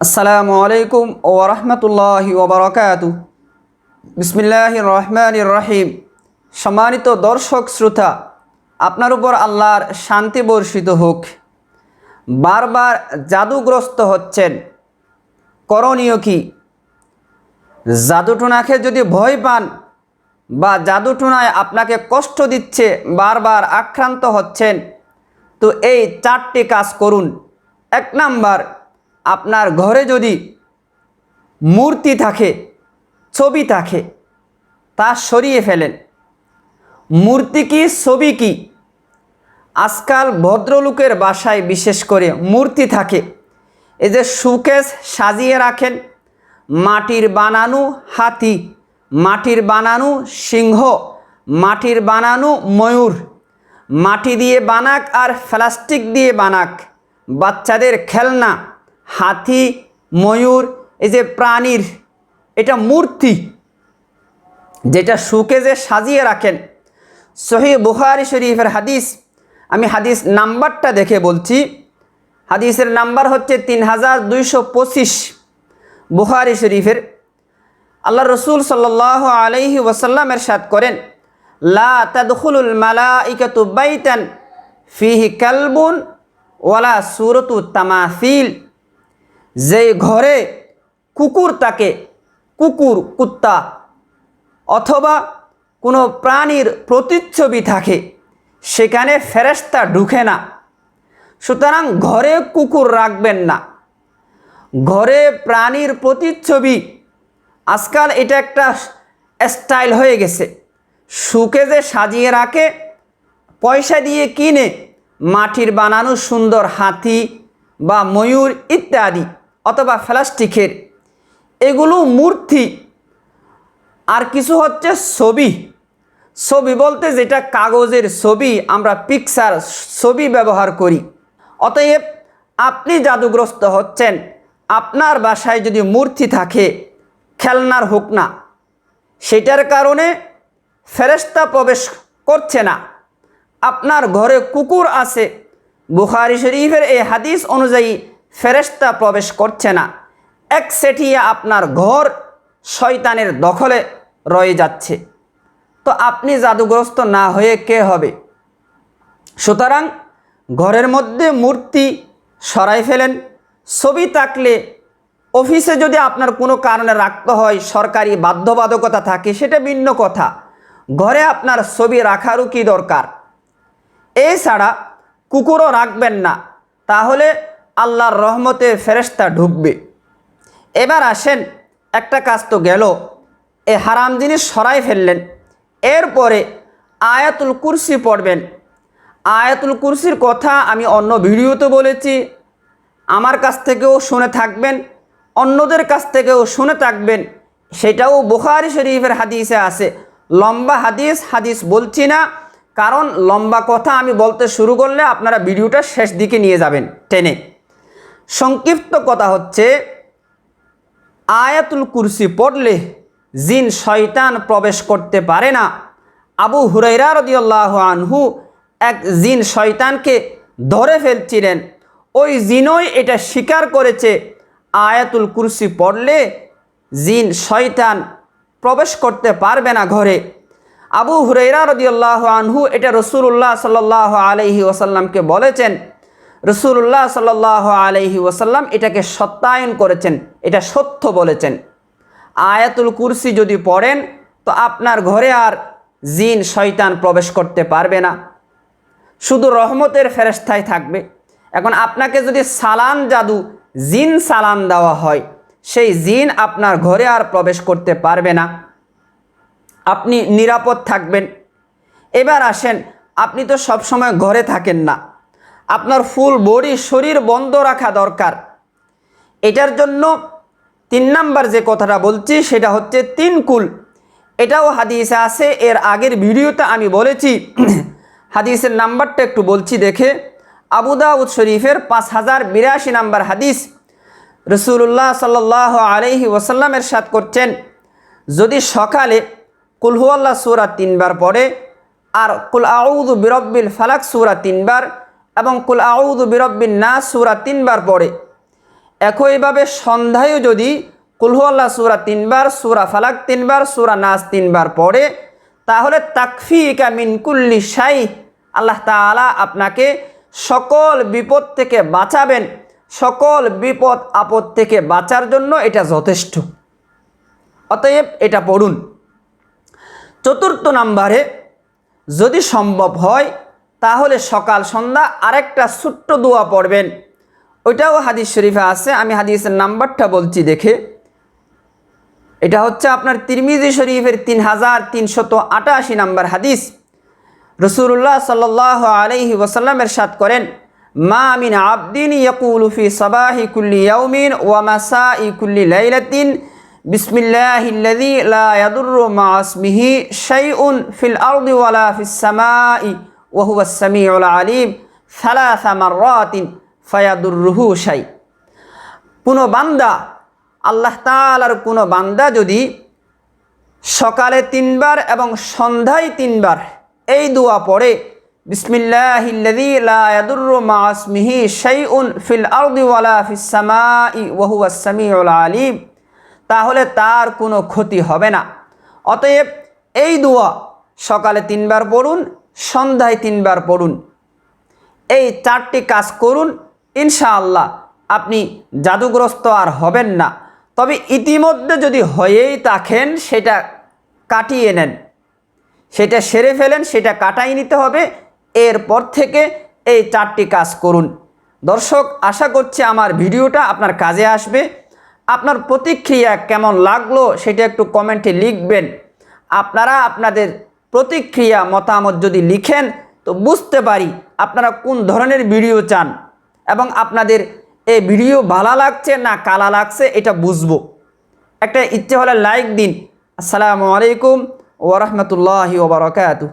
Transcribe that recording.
আসসালামু আলাইকুম ও রহমতুল্লাহি ওবরাকাত বিসমিল্লাহ রহমান রহিম। সম্মানিত দর্শক, শ্রোতা, আপনার উপর আল্লাহর শান্তি বর্ষিত হোক। বারবার জাদুগ্রস্ত হচ্ছেন। করণীয় কি? জাদুটুনাকে যদি ভয় পান বা জাদুটুনায় আপনাকে কষ্ট দিচ্ছে, বারবার আক্রান্ত হচ্ছেন, তো এই চারটি কাজ করুন। এক নাম্বার আপনার ঘরে যদি মূর্তি থাকে, ছবি থাকে, তা সরিয়ে ফেলেন। মূর্তি কি, ছবি কি? আজকাল ভদ্রলোকের বাসায় বিশেষ করে মূর্তি থাকে। এই যে সুকেশ সাজিয়ে রাখেন, মাটির বানানো হাতি, মাটির বানানো সিংহ, মাটির বানানো ময়ূর, মাটি দিয়ে বানাক আর প্লাস্টিক দিয়ে বানাক, বাচ্চাদের খেলনা হাতি, ময়ূর, এই যে প্রাণীর, এটা মূর্তি, যেটা সুকেজে সাজিয়ে রাখেন। সহি বুখারি শরীফের হাদিস, আমি হাদিস নাম্বারটা দেখে বলছি। হাদিসের নাম্বার হচ্ছে তিন হাজার দুইশো পঁচিশ বুখারি শরীফের। আল্লাহ রসুল সাল্লাহ আলহি ওসাল্লামের সাথ করেন, লা তাদখুলুল মালা ইকাতু ফিহি কালবুন ওয়ালা সুরতু তামাফিল যে ঘরে কুকুর তাকে কুকুর, কুত্তা অথবা কোনো প্রাণীর প্রতিচ্ছবি থাকে, সেখানে ফেরেস্তা ঢুকে না। সুতরাং ঘরে কুকুর রাখবেন না। ঘরে প্রাণীর প্রতিচ্ছবি, আজকাল এটা একটা স্টাইল হয়ে গেছে। সুকে যে সাজিয়ে রাখে, পয়সা দিয়ে কিনে, মাটির বানানো সুন্দর হাতি বা ময়ূর ইত্যাদি। অথবা প্লাস্টিকের এগুলো মূর্তি। আর কিছু হচ্ছে ছবি। ছবি বলতে যেটা কাগজের ছবি, আমরা পিকচার, ছবি ব্যবহার করি। অতএব আপনি জাদুগ্রস্ত হচ্ছেন। আপনার বাসায় যদি মূর্তি থাকে, খেলনার হোক না, সেটার কারণে ফেরেস্তা প্রবেশ করছে না। আপনার ঘরে কুকুর আছে। বুখারি শরীফের এই হাদিস অনুযায়ী ফেরেস্তা প্রবেশ করছে না। এক সেটিয়া আপনার ঘর শয়তানের দখলে রয়ে যাচ্ছে। তো আপনি জাদুগ্রস্ত না হয়ে কে হবে? সুতরাং ঘরের মধ্যে মূর্তি সরাই ফেলেন। ছবি থাকলে অফিসে যদি আপনার কোনো কারণে রাখতে হয়, সরকারি বাধ্যবাধকতা থাকে, সেটা ভিন্ন কথা। ঘরে আপনার ছবি রাখারও কি দরকার? এছাড়া কুকুরও রাখবেন না। তাহলে আল্লাহর রহমতে ফেরেস্তা ঢুকবে। এবার আসেন, একটা কাজ তো গেল। এ হারাম জিনিস সরাই ফেললেন। এরপরে আয়াতুল কুরসি পড়বেন। আয়াতুল কুরসির কথা আমি অন্য ভিডিওতে বলেছি। আমার কাছ থেকেও শুনে থাকবেন, অন্যদের কাছ থেকেও শুনে থাকবেন। সেটাও বুখারি শরীফের হাদিসে আছে। লম্বা হাদিস হাদিস বলছি না, কারণ লম্বা কথা আমি বলতে শুরু করলে আপনারা ভিডিওটা শেষ দিকে নিয়ে যাবেন, টেনে। সংক্ষিপ্ত কথা হচ্ছে, আয়াতুল কুরসি পড়লে জিন শয়তান প্রবেশ করতে পারে না। আবু হুরাইরা রদিয়াল্লাহ আনহু এক জিন শয়তানকে ধরে ফেলছিলেন। ওই জিনই এটা স্বীকার করেছে, আয়াতুল কুরসি পড়লে জিন শয়তান প্রবেশ করতে পারবে না ঘরে। আবু হুরাইরা রদিয়াল্লাহ আনহু এটা রসুল্লাহ সাল্লাহ আলহি ওসাল্লামকে বলেছেন রসুল্লাহ সাল্লাহ আলহি ওসাল্লাম এটাকে সত্যায়ন করেছেন, এটা সত্য বলেছেন। আয়াতুল কুরসি যদি পড়েন, তো আপনার ঘরে আর জিন, শয়তান প্রবেশ করতে পারবে না। শুধু রহমতের ফেরেস্তায় থাকবে। এখন আপনাকে যদি সালান জাদু, জিন সালান দেওয়া হয়, সেই জিন আপনার ঘরে আর প্রবেশ করতে পারবে না। আপনি নিরাপদ থাকবেন। এবার আসেন, আপনি তো সবসময় ঘরে থাকেন না। আপনার ফুল বডি, শরীর বন্ধ রাখা দরকার। এটার জন্য তিন নাম্বার যে কথাটা বলছি, সেটা হচ্ছে তিন কুল। এটাও হাদিসে আছে, এর আগের ভিডিওতে আমি বলেছি। হাদিসের নাম্বারটা একটু বলছি দেখে। আবুদাউদ শরীফের পাঁচ হাজার বিরাশি নাম্বার হাদিস। রসুল্লাহ সাল্লাহ আলহি ওসাল্লামের সাথ করছেন, যদি সকালে কুলহুয়াল্লাহ সুরা তিনবার পড়ে, আর কুল আউদু বিরব্বিল ফালাক সুরা তিনবার এবং কুল আউদু বিরব্বিন না সুরা তিনবার পড়ে। একইভাবে সন্ধ্যায়ও যদি কুলহু আল্লাহ সুরা তিনবার, সুরা ফালাক তিনবার, সুরা নাস তিনবার পড়ে, তাহলে তাকফিকা মিনকুল্লি সাই আল্লাহ তাআলা আপনাকে সকল বিপদ থেকে বাঁচাবেন। সকল বিপদ আপদ থেকে বাঁচার জন্য এটা যথেষ্ট। অতএব এটা পড়ুন। চতুর্থ নাম্বারে যদি সম্ভব হয় তাহলে সকাল সন্ধ্যা আরেকটা ছোট্ট দোয়া পড়বেন। ওইটাও হাদিস শরীফে আছে, আমি হাদিসের নাম্বারটা বলছি দেখে। এটা হচ্ছে আপনার তিরমিজি শরীফের তিন হাজার তিনশত আটাশি নাম্বার হাদিস। রসুল্লাহ সাল্লাহ আলহি ওসাল্লামের সাত করেন, মা মিন আবদিন ইয়াকুলুফি সাবাহি কুল্লি ইয়াউমিন ওয়া মাসাই কুল্লি লাইলাতিন বিসমিল্লাহিল্লাযী লা ইয়াদুররু মা ইসমিহি শাইউন ফিল আরদি ওয়ালা ফিস সামাই ওয়া হুয়াস সামিউল আলিম সালাসা মাররাতিন ফায়াদুররুহু শাই। কোনো বান্দা, আল্লাহ তাআলার কোনো বান্দা যদি সকালে তিনবার এবং সন্ধ্যায় তিনবার এই দোয়া পড়ে ইসমিহি শাইউন ফিল আরদি ওয়ালা ফিস সামাই ওয়া হুয়াস সামিউল আলিম, তাহলে তার কোনো ক্ষতি হবে না। অতএব এই দোয়া সকালে তিনবার পড়ুন সন্ধ্যায় তিনবার পড়ুন। এই চারটি কাজ করুন, ইনশাআল্লাহ। আপনি জাদুগ্রস্ত আর হবেন না। তবে ইতিমধ্যে যদি হয়েই থাকেন, সেটা কাটিয়ে নেন। সেটা সেরে ফেলেন, সেটা কাটাই নিতে হবে। এরপর থেকে এই চারটি কাজ করুন। দর্শক, আশা করছি আমার ভিডিওটা আপনার কাজে আসবে। আপনার প্রতিক্রিয়া কেমন লাগল, সেটা একটু কমেন্টে লিখবেন। আপনারা আপনাদের প্রতিক্রিয়া মতামত যদি লিখেন, তো বুঝতে পারি আপনারা কোন ধরনের ভিডিও চান এবং আপনাদের এ ভিডিও ভালো লাগছে না কালা লাগছে এটা বুঝব। একটা ইচ্ছে হলে লাইক দিন। আসসালামু আলাইকুম ওরহমতুল্লাহি ওবরাকাতু